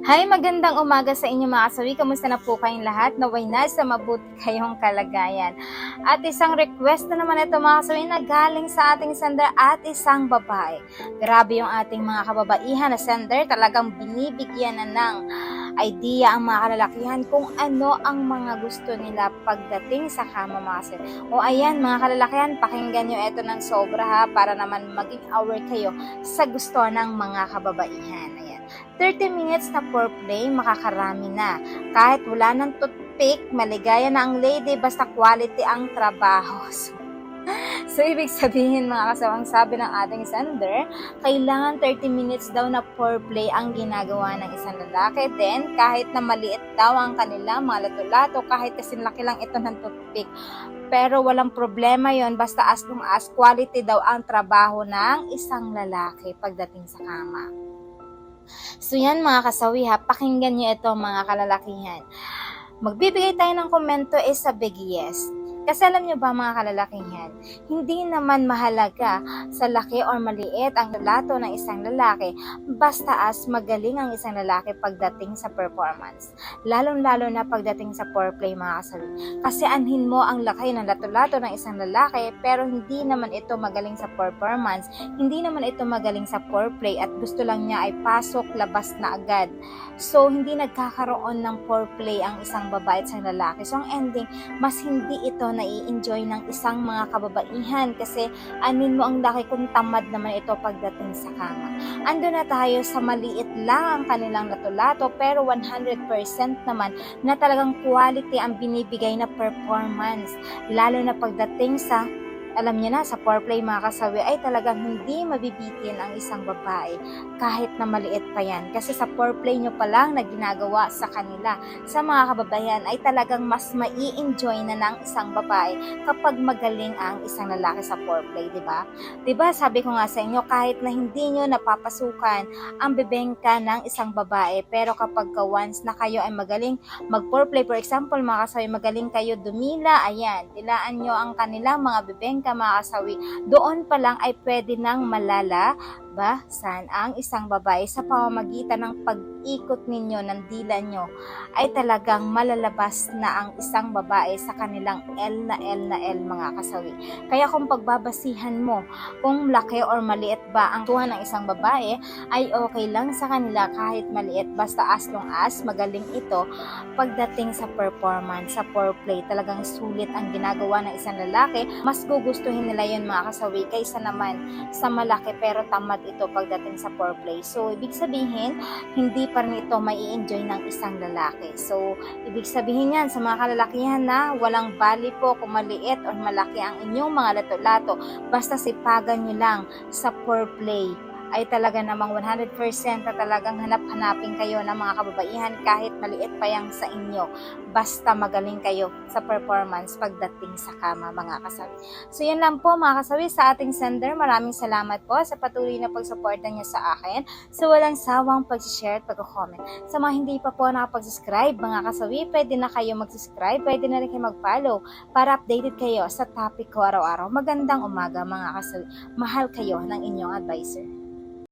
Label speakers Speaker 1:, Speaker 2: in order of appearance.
Speaker 1: Hi, magandang umaga sa inyo mga kasawi. Kamusta na po kayong lahat? Naway na sa mabuti kayong kalagayan. At isang request na naman ito mga kasawi na galing sa ating sender at isang babae. Grabe yung ating mga kababaihan na sender. Talagang binibigyan na ng idea ang mga kalalakihan kung ano ang mga gusto nila pagdating sa kama mga kasawi. O ayan mga kalalakihan, pakinggan nyo ito ng sobra ha para naman maging aware kayo sa gusto ng mga kababaihan. Ayan. 30 minutes na foreplay, makakarami na. Kahit wala ng toothpick, maligaya na ang lady, basta quality ang trabaho. So, so ibig sabihin mga kasawang sabi ng ating sender, kailangan 30 minutes daw na foreplay ang ginagawa ng isang lalaki. Then, kahit na maliit daw ang kanila, mga lato-lato, kahit kasi laki lang ito ng toothpick. Pero walang problema yon basta as long as quality daw ang trabaho ng isang lalaki pagdating sa kama. So yan mga kasawi ha, pakinggan nyo ito mga kalalakihan. Magbibigay tayo ng komento is sa big yes. Kasi alam nyo ba mga kalalakihan, hindi naman mahalaga sa laki or maliit ang lato ng isang lalaki basta as magaling ang isang lalaki pagdating sa performance. Lalong-lalo na pagdating sa foreplay mga kasawi. Kasi anhin mo ang laki ng lato-lato ng isang lalaki pero hindi naman ito magaling sa performance, hindi naman ito magaling sa foreplay at gusto lang niya ay pasok, labas na agad. So, hindi nagkakaroon ng foreplay ang isang babae at isang lalaki. So, ang ending, mas hindi ito nai-enjoy ng isang mga kababaihan kasi anin mo ang laki kung tamad naman ito pagdating sa kama. Ando na tayo sa maliit lang ang kanilang lato-lato pero 100% naman na talagang quality ang binibigay na performance. Lalo na pagdating sa alam niyo na, sa foreplay mga kasawi ay talagang hindi mabibitin ang isang babae kahit na maliit pa yan. Kasi sa foreplay nyo pa lang na ginagawa sa kanila, sa mga kababayan ay talagang mas mai enjoy na ng isang babae kapag magaling ang isang lalaki sa foreplay, di ba? Di ba sabi ko nga sa inyo, kahit na hindi nyo napapasukan ang bebengka ng isang babae, pero kapag ka once na kayo ay magaling mag-foreplay, for example, mga kasawi, magaling kayo dumila, ayan, dilaan nyo ang kanilang mga bebengka ka mga kasawi, doon pa lang ay pwede nang malala ba saan ang isang babae sa pamamagitan ng pag-ikot ninyo ng dila nyo ay talagang malalabas na ang isang babae sa kanilang L na L na L mga kasawi. Kaya kung pagbabasihan mo kung laki or maliit ba ang tuwa ng isang babae ay okay lang sa kanila kahit maliit basta as long as magaling ito pagdating sa performance, sa foreplay. Talagang sulit ang ginagawa ng isang lalaki. Mas gugustuhin nila yun mga kasawi kaysa naman sa malaki pero tamad ito pagdating sa foreplay. So, ibig sabihin, hindi pa rin ito mai enjoy ng isang lalaki. So, ibig sabihin yan sa mga kalalakihan na walang bali po kung maliit o malaki ang inyong mga lato-lato. Basta sipagan nyo lang sa foreplay ay talaga namang 100% na talagang hanap-hanapin kayo ng mga kababaihan kahit maliit pa yang sa inyo. Basta magaling kayo sa performance pagdating sa kama mga kasawi. So yan lang po mga kasawi sa ating sender. Maraming salamat po sa patuloy na pagsuporta niyo sa akin. So walang sawang pag-share at pag-comment. Sa mga hindi pa po nakapag-subscribe mga kasawi, pwede na kayo mag-subscribe, pwede na rin kayo mag-follow para updated kayo sa topic ko araw-araw. Magandang umaga mga kasawi. Mahal kayo ng inyong advisor.